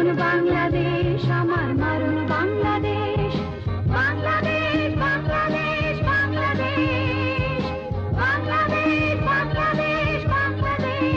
আপন বাংলাদেশ আমার মারণ বাংলাদেশ। বাংলাদেশ বাংলাদেশ বাংলাদেশ। বাংলাদেশ বাংলাদেশ বাংলাদেশ।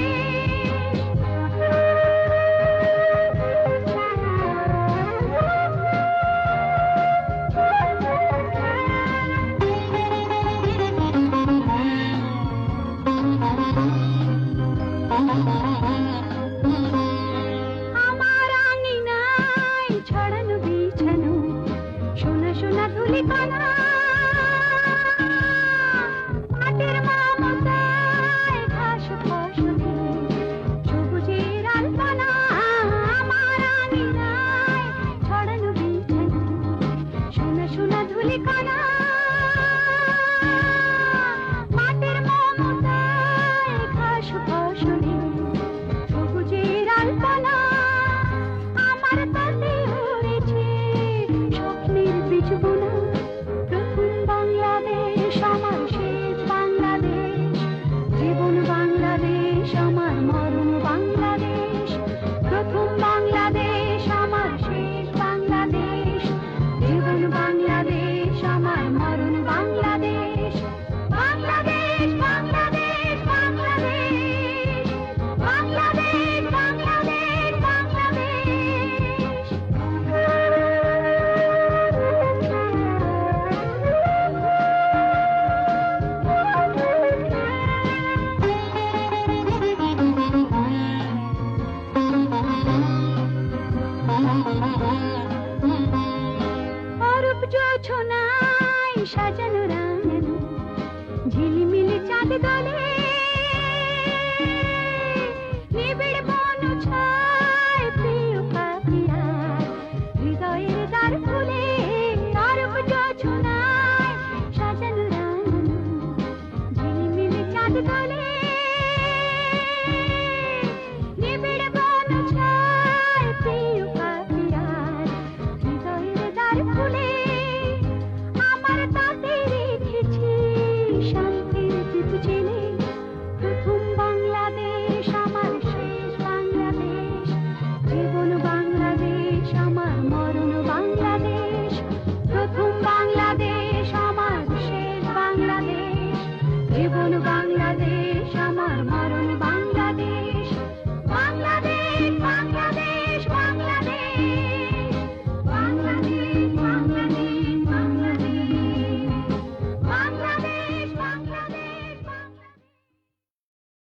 জোছনায় সাজানো রাঙানো ঝিলিমিলি চাঁদ দলে